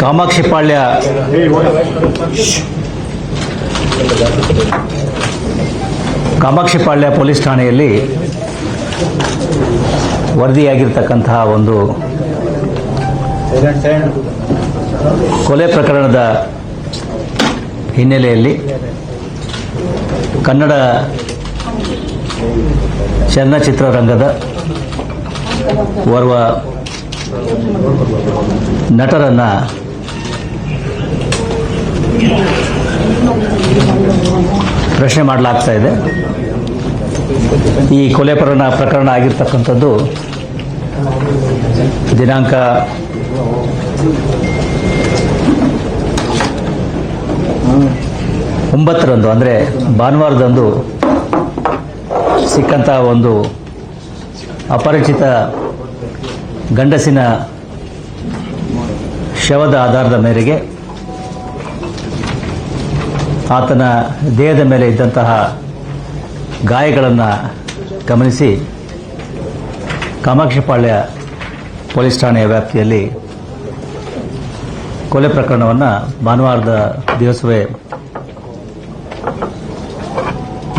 Kamakshipalya Kamakshipalya police ಠಾಣೆಯಲ್ಲಿ ವರದಿಯಾಗಿರ್ತಕ್ಕಂತಹ ಒಂದು ಕೊಲೆ ಪ್ರಕರಣದ ಹಿನ್ನೆಲೆಯಲ್ಲಿ ಕನ್ನಡ ಚಲನಚಿತ್ರರಂಗದ ಓರ್ವ ನಟರನ್ನು ಪ್ರಶ್ನೆ ಮಾಡಲಾಗ್ತಾ ಇದೆ. ಈ ಕೊಲೆ ಪ್ರಕರಣ ಪ್ರಕರಣ ಆಗಿರ್ತಕ್ಕಂಥದ್ದು ದಿನಾಂಕ ಒಂಬತ್ತರಂದು, ಅಂದರೆ ಭಾನುವಾರದಂದು ಸಿಕ್ಕಂಥ ಒಂದು ಅಪರಿಚಿತ ಗಂಡಸಿನ ಶವದ ಆಧಾರದ ಮೇರೆಗೆ ಆತನ ದೇಹದ ಮೇಲೆ ಇದ್ದಂತಹ ಗಾಯಗಳನ್ನು ಗಮನಿಸಿ ಕಾಮಾಕ್ಷಿಪಾಳ್ಯ ಪೊಲೀಸ್ ಠಾಣೆಯ ವ್ಯಾಪ್ತಿಯಲ್ಲಿ ಕೊಲೆ ಪ್ರಕರಣವನ್ನು ಭಾನುವಾರದ ದಿವಸವೇ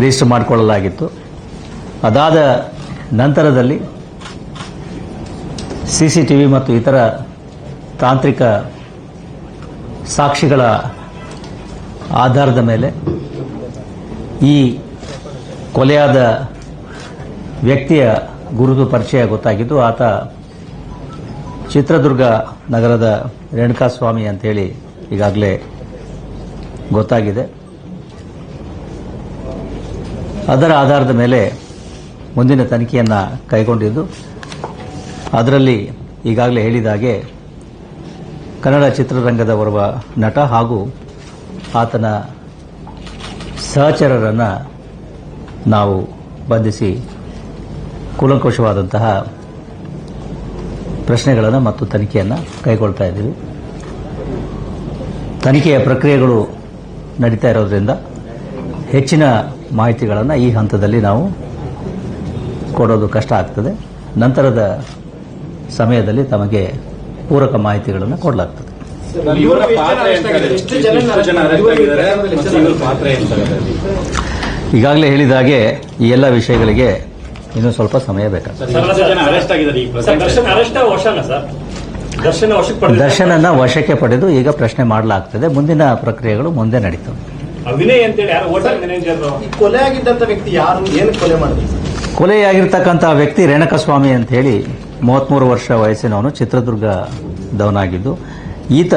ರಿಜಿಸ್ಟರ್ ಮಾಡಿಕೊಳ್ಳಲಾಗಿತ್ತು. ಅದಾದ ನಂತರದಲ್ಲಿ ಸಿ ಸಿ ಟಿ ವಿ ಮತ್ತು ಇತರ ತಾಂತ್ರಿಕ ಸಾಕ್ಷಿಗಳ ಆಧಾರದ ಮೇಲೆ ಈ ಕೊಲೆಯಾದ ವ್ಯಕ್ತಿಯ ಗುರುತು ಪರಿಚಯ ಗೊತ್ತಾಗಿದ್ದು, ಆತ ಚಿತ್ರದುರ್ಗ ನಗರದ ರೇಣುಕಾಸ್ವಾಮಿ ಅಂತೇಳಿ ಈಗಾಗಲೇ ಗೊತ್ತಾಗಿದೆ. ಅದರ ಆಧಾರದ ಮೇಲೆ ಮುಂದಿನ ತನಿಖೆಯನ್ನು ಕೈಗೊಂಡಿದ್ದು. ಅದರಲ್ಲಿ ಈಗಾಗಲೇ ಹೇಳಿದ ಹಾಗೆ ಕನ್ನಡ ಚಿತ್ರರಂಗದ ಓರ್ವ ನಟ ಹಾಗೂ ಆತನ ಸಹಚರರನ್ನು ನಾವು ಬಂಧಿಸಿ ಕೂಲಂಕುಷವಾದಂತಹ ಪ್ರಶ್ನೆಗಳನ್ನು ಮತ್ತು ತನಿಖೆಯನ್ನು ಕೈಗೊಳ್ತಾ ಇದ್ದೀವಿ. ತನಿಖೆಯ ಪ್ರಕ್ರಿಯೆಗಳು ನಡೀತಾ ಇರೋದ್ರಿಂದ ಹೆಚ್ಚಿನ ಮಾಹಿತಿಗಳನ್ನು ಈ ಹಂತದಲ್ಲಿ ನಾವು ಕೊಡೋದು ಕಷ್ಟ ಆಗ್ತದೆ. ನಂತರದ ಸಮಯದಲ್ಲಿ ತಮಗೆ ಪೂರಕ ಮಾಹಿತಿಗಳನ್ನು ಕೊಡಲಾಗ್ತದೆ? ಈಗಾಗಲೇ ಹೇಳಿದ ಹಾಗೆ ಈ ಎಲ್ಲ ವಿಷಯಗಳಿಗೆ ಇನ್ನೂ ಸ್ವಲ್ಪ ಸಮಯ ಬೇಕಾಗ್ತದೆ. ಸರ್, ಎಷ್ಟು ಜನ ಅರೆಸ್ಟ್ ಆಗಿದ್ದಾರೆ ಈ ಸರ್ ಪ್ರೆಸೆಂಟ್ ದರ್ಶನ್ ಅರೆಸ್ಟ್ ವಶನ ಸರ್? ದರ್ಶನ ವಶಕ್ಕೆ ಪಡೆದ ದರ್ಶನನ್ನ ವಶಕ್ಕೆ ಪಡೆದು ಈಗ ಪ್ರಶ್ನೆ ಮಾಡಲಾಗ್ತದೆ. ಮುಂದಿನ ಪ್ರಕ್ರಿಯೆಗಳು ಮುಂದೆ ನಡೀತವೆ. ಕೊಲೆ ಆಗಿದ್ದಂತ ವ್ಯಕ್ತಿ ಯಾರು? ಏನು ಕೊಲೆ ಮಾಡಿದ್ರು? ಕೊಲೆಯಾಗಿರ್ತಕ್ಕಂಥ ವ್ಯಕ್ತಿ ರೇಣಕಸ್ವಾಮಿ ಅಂತ ಹೇಳಿ ಮೂವತ್ತ್ಮೂರು ವರ್ಷ ವಯಸ್ಸಿನವನು ಚಿತ್ರದುರ್ಗದವನಾಗಿದ್ದು ಈತ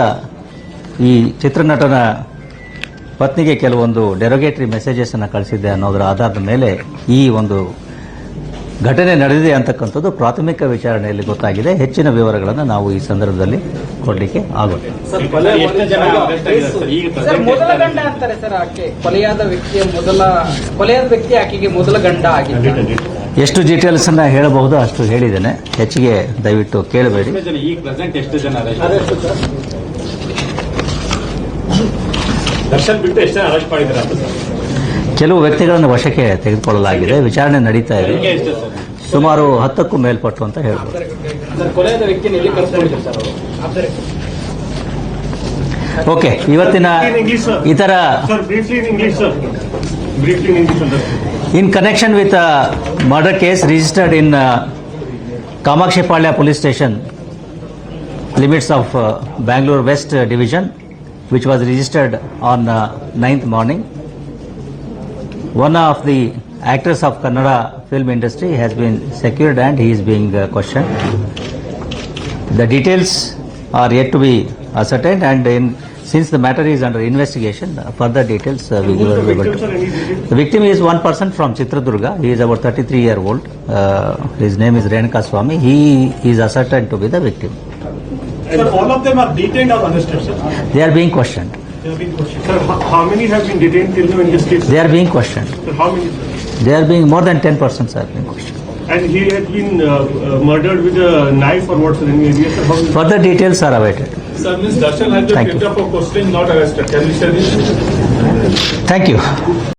ಈ ಚಿತ್ರನಟನ ಪತ್ನಿಗೆ ಕೆಲವೊಂದು ಡೆರೋಗೇಟರಿ ಮೆಸೇಜಸನ್ನು ಕಳಿಸಿದ್ದೆ ಅನ್ನೋದರ ಆಧಾರದ ಮೇಲೆ ಈ ಒಂದು ಘಟನೆ ನಡೆದಿದೆ ಅಂತಕ್ಕಂಥದ್ದು ಪ್ರಾಥಮಿಕ ವಿಚಾರಣೆಯಲ್ಲಿ ಗೊತ್ತಾಗಿದೆ. ಹೆಚ್ಚಿನ ವಿವರಗಳನ್ನು ನಾವು ಈ ಸಂದರ್ಭದಲ್ಲಿ ಕೊಡಲಿಕ್ಕೆ ಆಗುತ್ತೆ ಸರ್ ಎಷ್ಟು ಜನ ಅನ್ನ ಆಗಿದ್ದಾರೆ ಸರ್? ಈಗ ಸರ್ ಮೊದಲ ಗಂಡ ಅಂತಾರೆ ಸರ್ ಆಕೆ. ಕೊಲೆಯಾದ ವ್ಯಕ್ತಿಯ ಮೊದಲ ಕೊಲೆಯಾದ ವ್ಯಕ್ತಿ ಆಕೆಗೆ ಮೊದಲ ಗಂಡ ಆಗಿದ್ದ ಎಷ್ಟು ಡೀಟೇಲ್ಸನ್ನು ಹೇಳಬಹುದು ಅಷ್ಟು ಹೇಳಿದ್ದೇನೆ. ಹೆಚ್ಚಿಗೆ ದಯವಿಟ್ಟು ಕೇಳಬೇಡಿ. ದರ್ಶನ್ ಬಿಟ್ಟು ಎಷ್ಟು ಅರೆಸ್ಟ್ ಮಾಡಿದ್ದಾರೆ ಕೆಲವು ವ್ಯಕ್ತಿಗಳನ್ನು ವಶಕ್ಕೆ ತೆಗೆದುಕೊಳ್ಳಲಾಗಿದೆ. ವಿಚಾರಣೆ ನಡೀತಾ ಇದೆ. ಸುಮಾರು ಹತ್ತಕ್ಕೂ ಮೇಲ್ಪಟ್ಟು ಅಂತ ಹೇಳ್ಬೋದು. ಓಕೆ ಇವತ್ತಿನ ಇತರ in connection with murder case registered in Kamakshipalya police station limits of Bangalore west division which was registered on ninth morning 9th morning. One of the actors of Kannada film industry has been secured and he is being uh, questioned. The details are yet to be ascertained and in, since the matter is under investigation, uh, further details uh, we will be able to. The victim is one person from Chitradurga. He is about 33 year old. Uh, his name is Renuka Swami. He is ascertained to be the victim. Sir, all of them are detained or arrested, sir? They are being questioned. They have been questioned. Sir, how, how many have been detained till now in this case? They are being questioned. Sir, how many? sir? They are being more than 10 persons are being questioned. And he had been uh, uh, murdered with a knife or what, sir? Any idea, sir? How is Further details are awaited. Sir, Ms. Darshan has Thank you. for questioning, not arrested. Can you share this? Thank you.